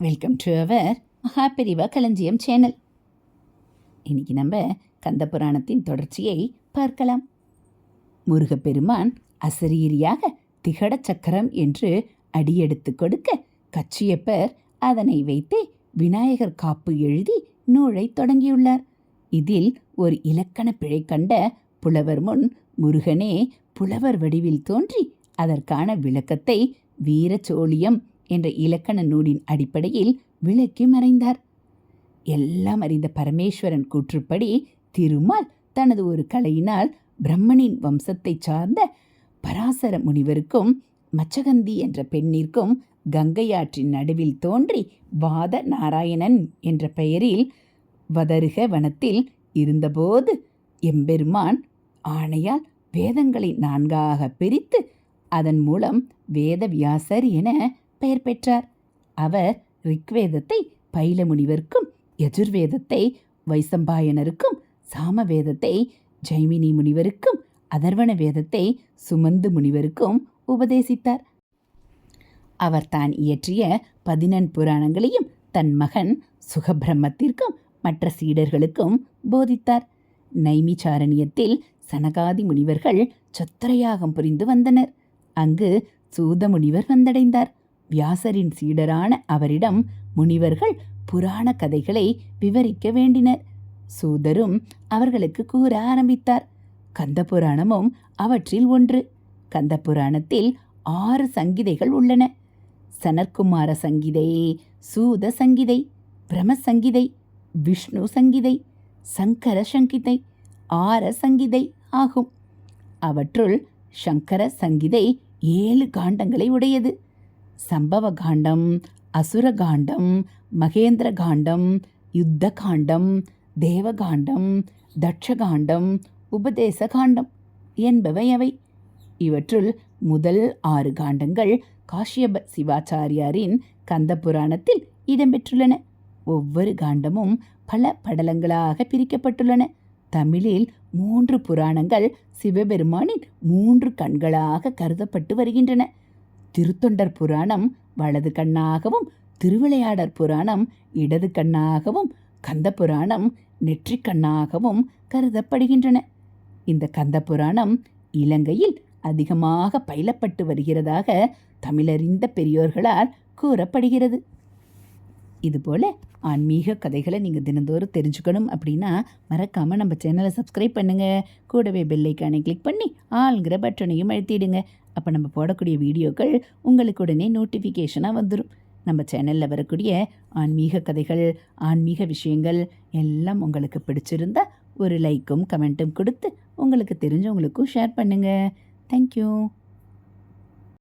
Welcome to our Maha Periyava களஞ்சியம் channel இன்னைக்கு நம்ம கந்த புராணத்தின் தொடர்ச்சியை பார்க்கலாம். முருகப்பெருமான் அசரீரியாக திகட சக்கரம் என்று அடியெடுத்து கொடுக்க கச்சியப்பர் அதனை வைத்தே விநாயகர் காப்பு எழுதி நூலை தொடங்கியுள்ளார். இதில் ஒரு இலக்கண பிழை கண்ட புலவர் முன் முருகனே புலவர் வடிவில் தோன்றி அதற்கான விளக்கத்தை வீரச்சோழியம் என்ற இலக்கண நூலின் அடிப்படையில் விளக்கி மறைந்தார். எல்லாம் அறிந்த பரமேஸ்வரன் கூற்றுப்படி திருமால் தனது ஒரு கலையினால் பிரம்மனின் வம்சத்தைச் சார்ந்த பராசர முனிவருக்கும் மச்சகந்தி என்ற பெண்ணிற்கும் கங்கையாற்றின் நடுவில் தோன்றி வாத நாராயணன் என்ற பெயரில் வதருக வனத்தில் இருந்தபோது எம்பெருமான் ஆணையால் வேதங்களை நான்காக பிரித்து அதன் மூலம் வேதவியாசர் என பெயர் பெற்றார். அவர் ரிக்வேதத்தை பைல முனிவருக்கும் யஜுர்வேதத்தை வைசம்பாயனருக்கும் சாமவேதத்தை ஜைமினி முனிவருக்கும் அதர்வண வேதத்தை சுமந்து முனிவருக்கும் உபதேசித்தார். அவர் தான் இயற்றிய பதினெண் புராணங்களையும் தன் மகன் சுகபிரம்மத்திற்கும் மற்ற சீடர்களுக்கும் போதித்தார். நைமிச்சாரணியத்தில் சனகாதி முனிவர்கள் சொத்திரையாகம் புரிந்து வந்தனர். அங்கு சூத முனிவர் வந்தடைந்தார். வியாசரின் சீடரான அவரிடம் முனிவர்கள் புராண கதைகளை விவரிக்க வேண்டினர். சூதரும் அவர்களுக்கு கூற ஆரம்பித்தார். கந்த புராணமும் அவற்றில் ஒன்று. கந்த புராணத்தில் ஆறு சங்கிதைகள் உள்ளன. சனற்குமார சங்கிதை சூத சங்கிதை பிரம சங்கிதை விஷ்ணு சங்கிதை சங்கர சங்கிதை ஆர சங்கிதை ஆகும். அவற்றுள் சங்கர சங்கிதை ஏழு காண்டங்களை உடையது. சம்பவ காண்டம் அசுர காண்டம் மகேந்திர காண்டம் யுத்த காண்டம் தேவகாண்டம் தட்சகாண்டம் உபதேச காண்டம் என்பவை அவை. இவற்றுள் முதல் ஆறு காண்டங்கள் காஷ்யப சிவாச்சாரியாரின் கந்த புராணத்தில் இடம்பெற்றுள்ளன. ஒவ்வொரு காண்டமும் பல படலங்களாக பிரிக்கப்பட்டுள்ளன. தமிழில் மூன்று புராணங்கள் சிவபெருமானின் மூன்று கண்களாக கருதப்பட்டு வருகின்றன. திருத்தொண்டர் புராணம் வலது கண்ணாகவும் திருவிளையாடற் புராணம் இடது கண்ணாகவும் கந்த புராணம் நெற்றிக் கண்ணாகவும் கருதப்படுகின்றன. இந்த கந்த புராணம் இலங்கையில் அதிகமாக பயிலப்பட்டு வருகிறதாக தமிழறிந்த பெரியோர்களால் கூறப்படுகிறது. இதுபோல் ஆன்மீக கதைகளை நீங்கள் தினந்தோறும் தெரிஞ்சுக்கணும் அப்படின்னா மறக்காமல் நம்ம சேனலை சப்ஸ்கிரைப் பண்ணுங்கள் கூடவே பெல்லைக்கானை கிளிக் பண்ணி ஆளுங்கிற பட்டனையும் அழுத்திடுங்க. அப்போ நம்ம போடக்கூடிய வீடியோக்கள் உங்களுக்கு உடனே நோட்டிஃபிகேஷனாக வந்துடும் நம்ம சேனலில் வரக்கூடிய ஆன்மீக கதைகள் ஆன்மீக விஷயங்கள் எல்லாம் உங்களுக்கு பிடிச்சிருந்தா ஒரு லைக்கும் கமெண்ட்டும் கொடுத்து உங்களுக்கு தெரிஞ்சவங்களுக்கும் ஷேர் பண்ணுங்கள் தேங்க்யூ